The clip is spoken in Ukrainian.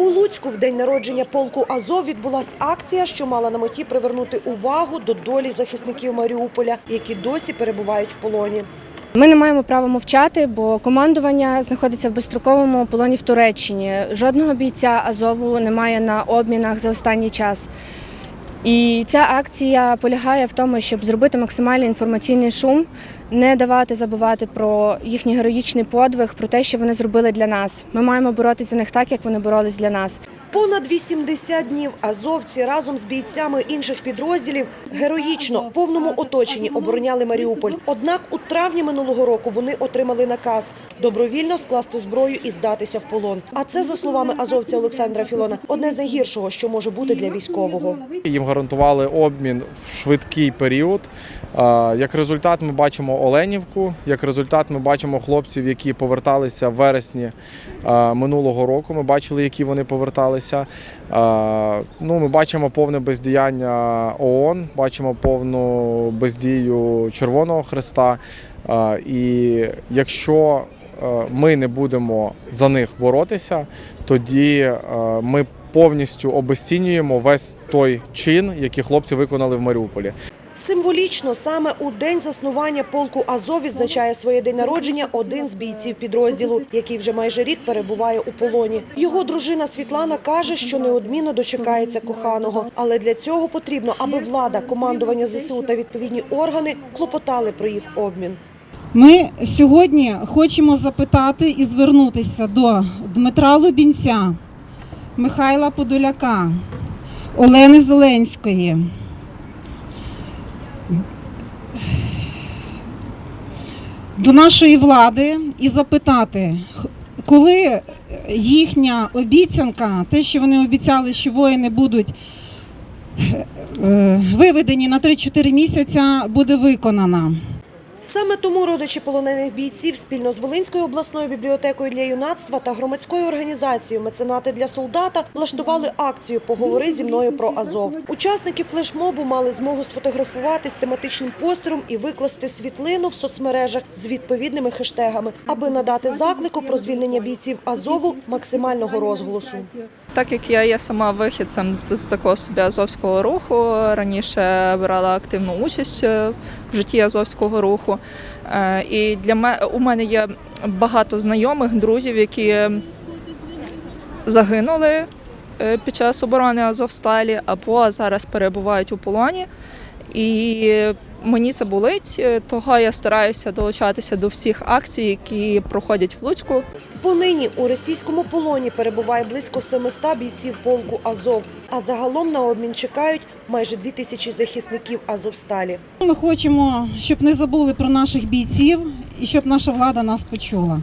У Луцьку в день народження полку Азов відбулася акція, що мала на меті привернути увагу до долі захисників Маріуполя, які досі перебувають в полоні. Ми не маємо права мовчати, бо командування знаходиться в безстроковому полоні в Туреччині. Жодного бійця Азову немає на обмінах за останній час. І ця акція полягає в тому, щоб зробити максимальний інформаційний шум, не давати забувати про їхній героїчний подвиг, про те, що вони зробили для нас. Ми маємо боротися за них так, як вони боролись для нас. Понад 80 днів азовці разом з бійцями інших підрозділів героїчно повному оточенні обороняли Маріуполь. Однак у травні минулого року вони отримали наказ добровільно скласти зброю і здатися в полон. А це, за словами азовця Олександра Філона, одне з найгіршого, що може бути для військового. Їм гарантували обмін в швидкий період. Як результат, ми бачимо Оленівку. Як результат, ми бачимо хлопців, які поверталися в вересні минулого року. Ми бачили, які вони поверталися. Е, Ну, ми бачимо повне бездіяння ООН, бачимо повну бездію Червоного Христа. І якщо е, ми не будемо за них боротися, тоді е, ми повністю обезцінюємо весь той чин, який хлопці виконали в Маріуполі. Символічно саме у день заснування полку Азов відзначає своє день народження один з бійців підрозділу, який вже майже рік перебуває у полоні. Його дружина Світлана каже, що неодмінно дочекається коханого, але для цього потрібно, аби влада, командування ЗСУ та відповідні органи клопотали про їх обмін. Ми сьогодні хочемо запитати і звернутися до Дмитра Лубінця, Михайла Подоляка, Олени Зеленської. До нашої влади і запитати, коли їхня обіцянка, те, що вони обіцяли, що воїни будуть е, виведені на 3-4 місяця, буде виконана. Саме тому родичі полонених бійців спільно з Волинською обласною бібліотекою для юнацтва та громадською організацією Меценати для солдата влаштували акцію Поговори зі мною про Азов. Учасники флешмобу мали змогу сфотографувати з тематичним постером і викласти світлину в соцмережах з відповідними хештегами, аби надати заклику про звільнення бійців Азову максимального розголосу. Так як я є сама вихідцем з- такого собі азовського руху, раніше брала активну участь е, в житті азовського руху. Е, І для мене у мене є багато знайомих, друзів, які загинули е, під час оборони Азовсталі або зараз перебувають у полоні. І мені це болить, е, того я стараюся долучатися до всіх акцій, які проходять в Луцьку. Понині у російському полоні перебуває близько 700 бійців полку Азов, а загалом на обмін чекають майже 2 тисячі захисників Азовсталі. Ми хочемо, щоб не забули про наших бійців і щоб наша влада нас почула.